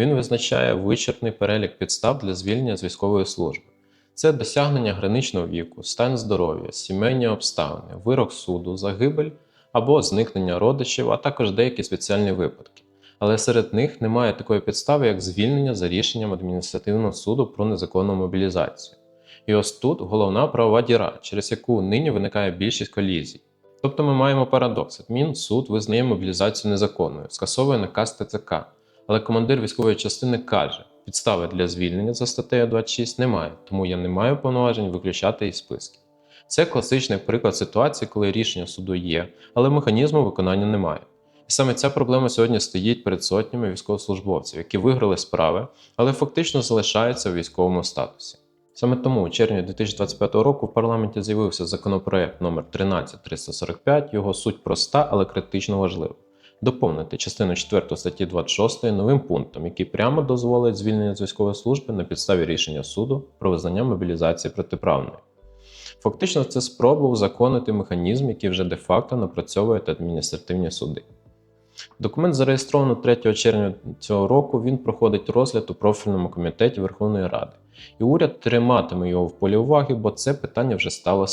Він визначає вичерпний перелік підстав для звільнення з військової служби. Це досягнення граничного віку, стан здоров'я, сімейні обставини, вирок суду, загибель або зникнення родичів, а також деякі спеціальні випадки. Але серед них немає такої підстави, як звільнення за рішенням адміністративного суду про незаконну мобілізацію. І ось тут головна правова діра, через яку нині виникає більшість колізій. Тобто ми маємо парадокс: Адмінсуд визнає мобілізацію незаконною, скасовує наказ ТЦК, але командир військової частини каже, підстави для звільнення за статтею 26 немає, тому я не маю повноважень виключати із списків. Це класичний приклад ситуації, коли рішення суду є, але механізму виконання немає. І саме ця проблема сьогодні стоїть перед сотнями військовослужбовців, які виграли справи, але фактично залишаються в військовому статусі. Саме тому у червні 2025 року в парламенті з'явився законопроект номер 13345. Його суть проста, але критично важлива. Доповнити частину 4 статті 26 новим пунктом, який прямо дозволить звільнення з військової служби на підставі рішення суду про визнання мобілізації протиправною. Фактично, це спроба узаконити механізм, який вже де-факто напрацьовують адміністративні суди. Документ зареєстровано 3 червня цього року. Він проходить розгляд у профільному комітеті Верховної Ради. І уряд триматиме його в полі уваги, бо це питання вже стало